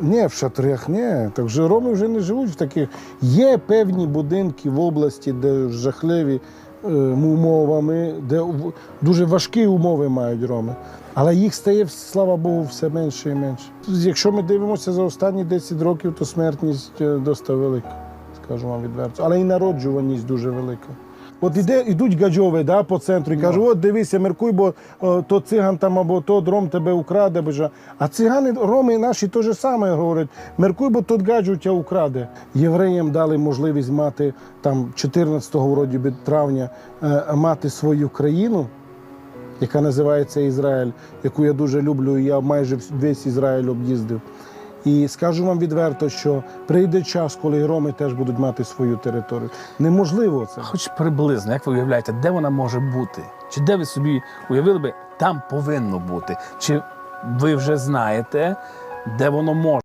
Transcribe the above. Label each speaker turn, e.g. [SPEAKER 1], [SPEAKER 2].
[SPEAKER 1] Ні, в шатрах ні. Так же роми вже не живуть в таких. Є певні будинки в області, де жахливі е, умовами, де дуже важкі умови мають роми. Але їх стає, слава Богу, все менше і менше. Якщо ми дивимося за останні 10 років, то смертність е, досить велика, скажу вам відверто. Але і народжуваність дуже велика. От іде, ідуть гаджови да, по центру і кажуть, от дивися, меркуй, бо о, то циган там або то дром тебе украде. Бо. А цигани, роми наші то же саме говорять, меркуй, бо тот гаджу тебе украде. Євреям дали можливість мати там 14-го вроді би, травня е, мати свою країну, яка називається Ізраїль, яку я дуже люблю, і я майже весь Ізраїль об'їздив. І скажу вам відверто, що прийде час, коли і роми теж будуть мати свою територію. Неможливо це.
[SPEAKER 2] Хоч приблизно, як ви уявляєте, де вона може бути? Чи де ви собі уявили би, там повинно бути? Чи ви вже знаєте, де воно може?